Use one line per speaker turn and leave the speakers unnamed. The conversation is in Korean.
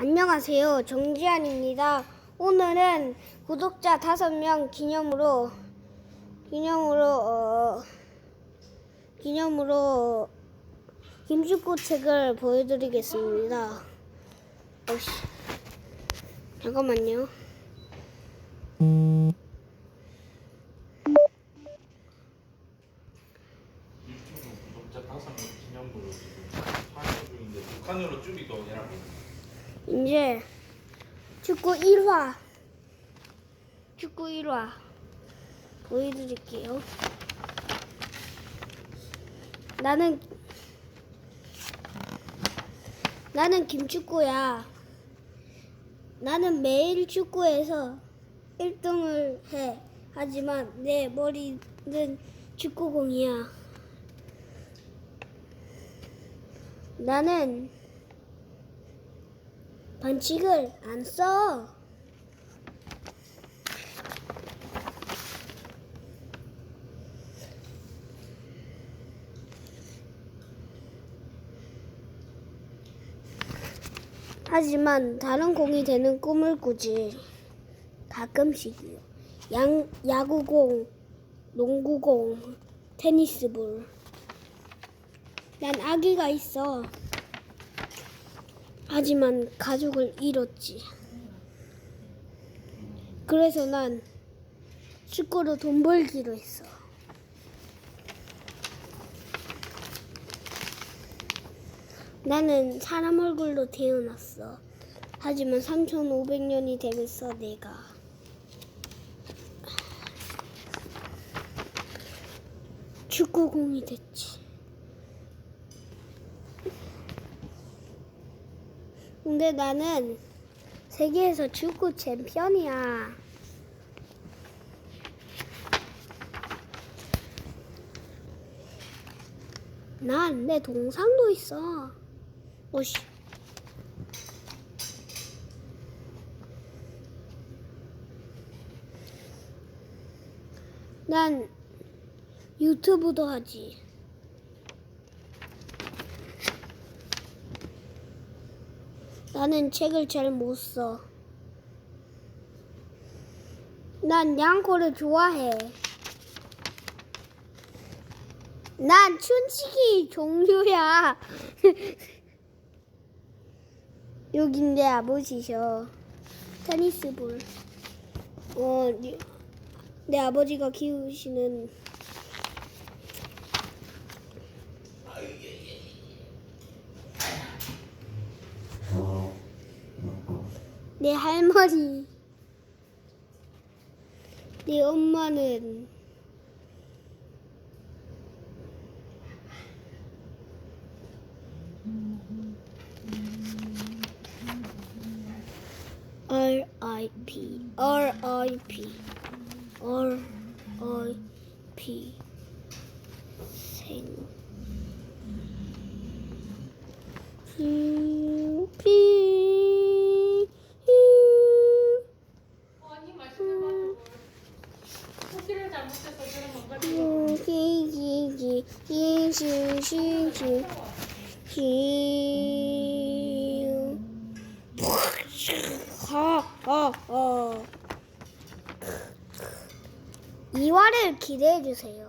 안녕하세요. 정지한입니다. 오늘은 구독자 다섯 명 기념으로 기념으로 어, 기념으로 김축구 책을 보여드리겠습니다. 어씨 잠깐만요.
북한으로 줄이고 해라고
이제 축구 1화 축구 1화 보여드릴게요. 나는 나는 김축구야. 나는 매일 축구에서 1등을 해. 하지만 내 머리는 축구공이야. 나는 반칙을 안 써. 하지만 다른 공이 되는 꿈을 꾸지. 가끔씩이요. 양, 야구공, 농구공, 테니스볼. 난 아기가 있어. 하지만 가족을 잃었지. 그래서 난 축구로 돈 벌기로 했어. 나는 사람 얼굴로 태어났어. 하지만 3,500년이 되면서 내가 축구공이 됐지. 근데 나는 세계에서 축구 챔피언이야. 난 내 동상도 있어. 오씨. 난 유튜브도 하지. 나는 책을 잘 못 써. 난 양코를 좋아해. 난 춘식이 종류야. 여긴 내 아버지셔. 테니스 볼. 어, 니- 내 아버지가 키우시는 내 할머니. 내 엄마는 R.I.P. R.I.P. R.I.P. 생. 피.
아니 맛있는 거 토끼를 잘못해서 그런 건가?
기기기 기시시시 기. 하하하. 2화를 기대해 주세요.